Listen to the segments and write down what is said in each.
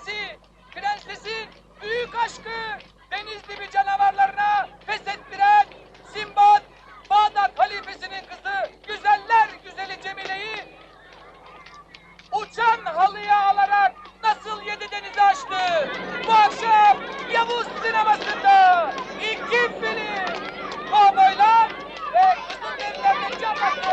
Hazinesi, prensesin büyük aşkı, deniz dibi canavarlarına feshettiren Simbat, Bağdat halifesinin kızı, güzeller güzeli Cemile'yi uçan halıya alarak nasıl yedi denizi aştı? Bu akşam Yavuz sinemasında iki film, Kovboylar ve Kızılderililer'de cabası. Koşun,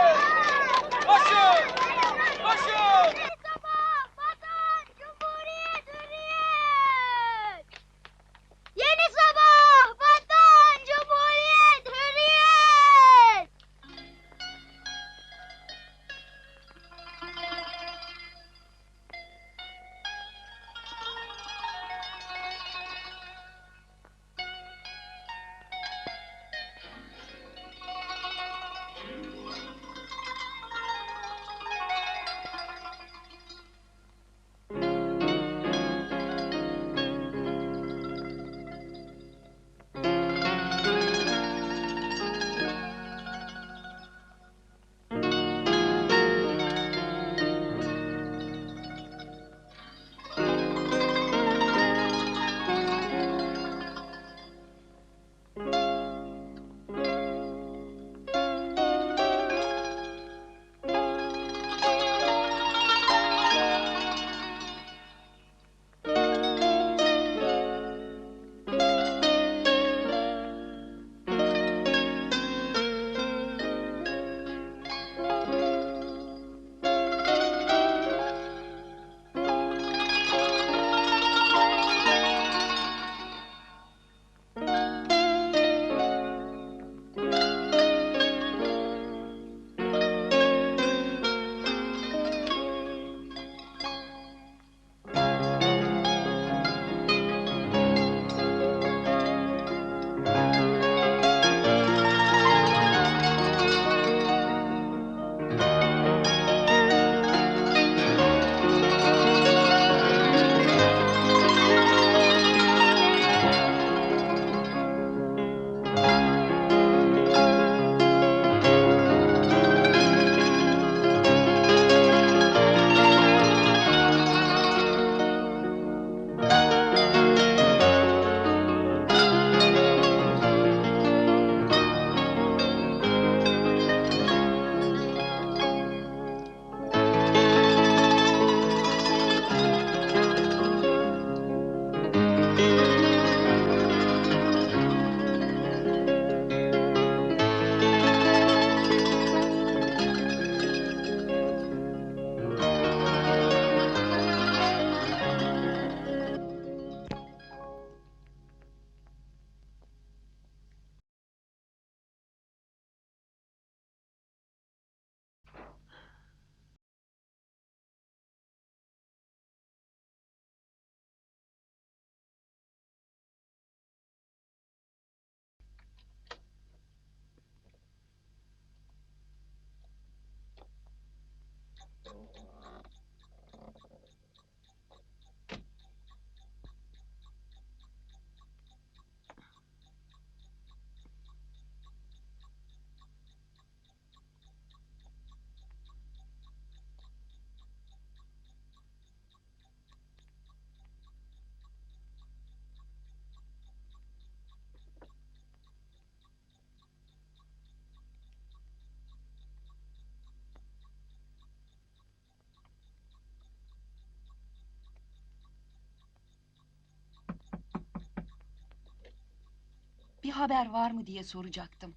Bir haber var mı diye soracaktım.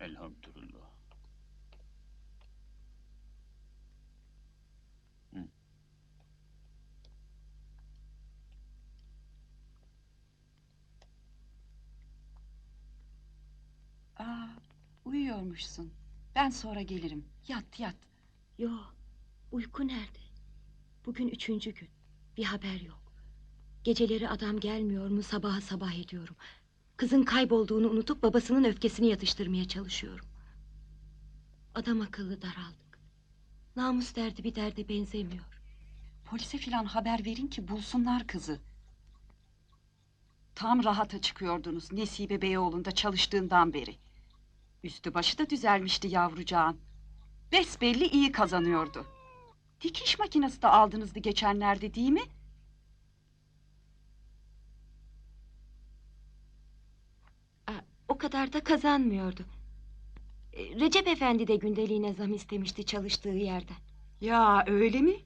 Elhamdülillah. Hı. Aa, uyuyormuşsun. Ben sonra gelirim. Yat yat. Yo, uyku nerede? Bugün üçüncü gün. Bir haber yok. Geceleri adam gelmiyor mu sabaha sabah ediyorum. Kızın kaybolduğunu unutup babasının öfkesini yatıştırmaya çalışıyorum. Adam akıllı daraldık. Namus derdi bir derde benzemiyor. Polise filan haber verin ki bulsunlar kızı. Tam rahata çıkıyordunuz Nesibe Beyoğlu'nda çalıştığından beri. Üstü başı da düzelmişti yavrucağın. Besbelli iyi kazanıyordu. Dikiş makinesi de aldınızdı geçenlerde değil mi? O kadar da kazanmıyordu. E, Recep Efendi de gündeliğine zam istemişti çalıştığı yerden. Ya öyle mi?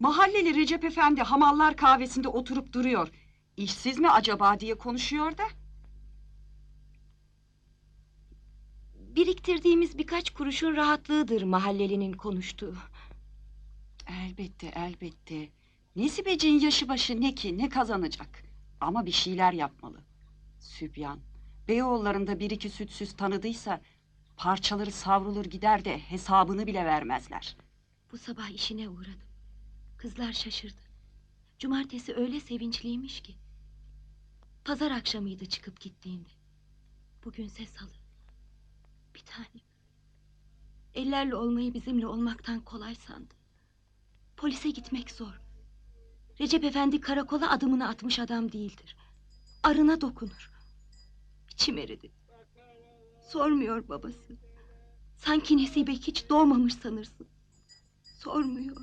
Mahalleli Recep Efendi hamallar kahvesinde oturup duruyor. İşsiz mi acaba diye konuşuyor da. Biriktirdiğimiz birkaç kuruşun rahatlığıdır mahallelinin konuştuğu. Elbette elbette. Nesibeciğin yaşı başı ne ki ne kazanacak. Ama bir şeyler yapmalı. Sübyan. Beyoğullarında bir iki sütsüz tanıdıysa... ...parçaları savrulur gider de hesabını bile vermezler. Bu sabah işine uğradım. Kızlar şaşırdı. Cumartesi öyle sevinçliymiş ki. Pazar akşamıydı çıkıp gittiğinde. Bugünse salı. Bir tanem. Ellerle olmayı bizimle olmaktan kolay sandı. Polise gitmek zor. Recep Efendi karakola adımını atmış adam değildir. Arına dokunur. İçim eridi. Sormuyor babası. Sanki Nesibe hiç doğmamış sanırsın. Sormuyor.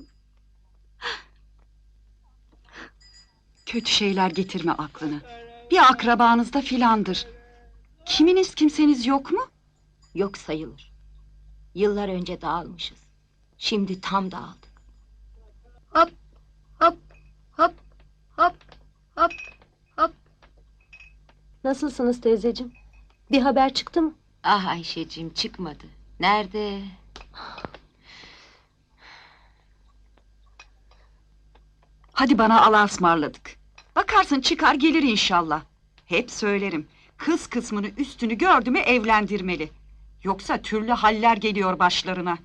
Kötü şeyler getirme aklına. Bir akrabanızda filandır. Kiminiz kimseniz yok mu? Yok sayılır. Yıllar önce dağılmışız. Şimdi tam dağıldık. Nasılsınız teyzeciğim? Bir haber çıktı mı? Ah Ayşeciğim çıkmadı. Nerede? Hadi bana Allah'a ısmarladık. Bakarsın çıkar gelir inşallah. Hep söylerim. Kız kısmını üstünü gördü mü evlendirmeli. Yoksa türlü haller geliyor başlarına.